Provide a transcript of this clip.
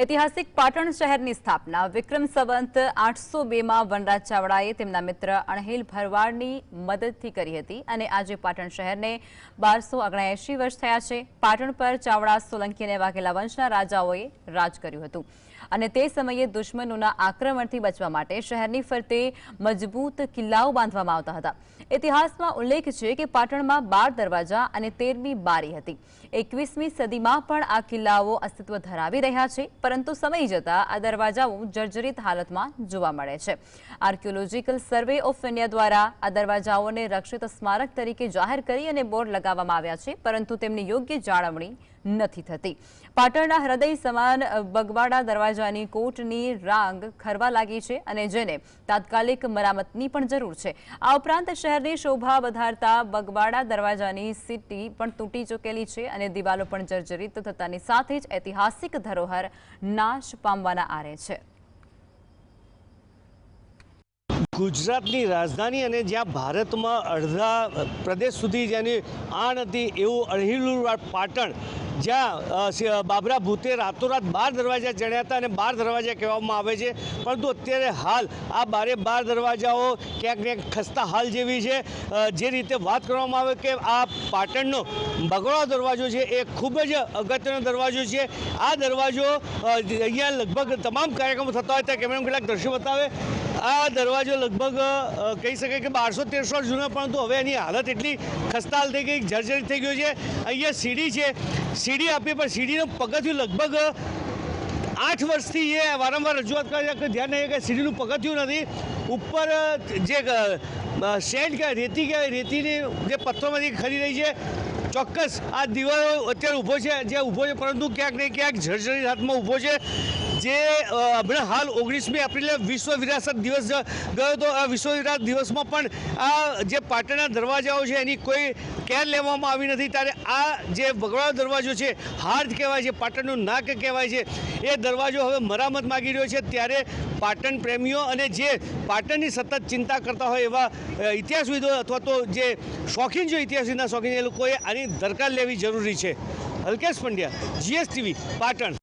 ઐતિહાસિક પાટણ શહેરની સ્થાપના વિક્રમ સંવંત આઠસો બેમાં વનરાજ ચાવડાએ તેમના મિત્ર અણહિલ ભરવાડની મદદથી કરી હતી અને આજે પાટણ શહેરને બારસો ઓગણએંશી વર્ષ થયા છે. પાટણ પર ચાવડા, સોલંકી અને વાઘેલા વંશના રાજાઓએ રાજ કર્યું હતું અને તે સમયે દુશ્મનોના આક્રમણથી બચવા માટે શહેરની ફરતે મજબૂત કિલ્લાઓ બાંધવામાં આવતા હતા. ઇતિહાસમાં ઉલ્લેખ છે કે પાટણમાં બાર દરવાજા અને તેરમી બારી હતી. એકવીસમી સદીમાં પણ આ કિલ્લાઓ અસ્તિત્વ ધરાવી રહ્યા છે પરંતુ સમય જતાં આ દરવાજાઓ જર્જરિત હાલતમાં જોવા મળે છે. આર્કિયોલોજીકલ સર્વે ઓફ ઇન્ડિયા દ્વારા આ દરવાજાઓને રક્ષિત સ્મારક તરીકે જાહેર કરી અને બોર્ડ લગાવવામાં આવ્યા છે, પરંતુ તેમની યોગ્ય જાળવણી નથી થતી. પાટણના હૃદય સમાન બગવાડા દરવાજાની કોટની રાંગ ખરવા લાગી છે અને જેને તાત્કાલિક મરામતની પણ જરૂર છે. આ ઉપરાંત શહેરની શોભા વધારતા બગવાડા દરવાજાની સીટી પણ તૂટી ચૂકેલી છે અને દિવાલો પણ જર્જરિત થતાની સાથે જ ઐતિહાસિક ધરોહર નાશ પામવાના આરે છે. ગુજરાતની રાજધાની અને જ્યાં ભારતમાં અડધા પ્રદેશ સુધી જેની આણ હતી એવું અણહિલું પાટણ જ્યાં બાબરા ભૂતે રાતોરાત બાર દરવાજા ચડ્યા હતા અને બાર દરવાજા કહેવામાં આવે છે. પરંતુ અત્યારે હાલ આ બારે બાર દરવાજાઓ ક્યાંક ક્યાંક ખસ્તા હાલ જેવી છે. જે રીતે વાત કરવામાં આવે કે આ પાટણનો બગડો દરવાજો છે એ ખૂબ જ અગત્યનો દરવાજો છે. આ દરવાજો અહીંયા લગભગ તમામ કાર્યક્રમો થતા હોય ત્યાં કેમેરા કેટલાક દ્રશ્યો બતાવે. આ દરવાજો લગભગ કહી શકાય કે બારસો તેરસો જૂનો, પરંતુ હવે એની હાલત એટલી ખસ્તાલ થઈ ગઈ, જર્જરિત થઈ ગયું છે. અહીંયા સીડી છે. સીડી આપી, પણ સીડીનું પગથિયું લગભગ આઠ વર્ષથી એ વારંવાર રજૂઆત કરે છે ધ્યાન નહીં કે સીડીનું પગથિયું નથી. ઉપર જે સેન્ડ કે રેતી કે રેતીની જે પથ્થરોમાંથી ખરી રહી છે, ચોક્કસ આ દિવાળો અત્યારે ઊભો છે, જે ઊભો છે, પરંતુ ક્યાંક ને ક્યાંક જર્જરી હાથમાં ઊભો છે. જે હમણાં હાલ ઓગણીસમી એપ્રિલે વિશ્વ વિરાસત દિવસ ગયો હતો. આ વિશ્વ વિરાસત દિવસમાં પણ આ જે પાટણના દરવાજાઓ છે એની કોઈ કેર લેવામાં આવી નથી. ત્યારે આ જે બગવાડો દરવાજો છે, હાર્દ કહેવાય છે, પાટણનું નાક કહેવાય છે, એ દરવાજો હવે મરામત માગી રહ્યો છે. ત્યારે પાટણ પ્રેમીઓ અને જે પાટણની સતત ચિંતા કરતા હોય એવા ઇતિહાસવિદો અથવા તો જે શોખીન જો ઇતિહાસવિદના શોખીન, એ લોકોએ આની દરકાર લેવી જરૂરી છે. અલ્કેશ પંડ્યા, જીએસટીવી, પાટણ.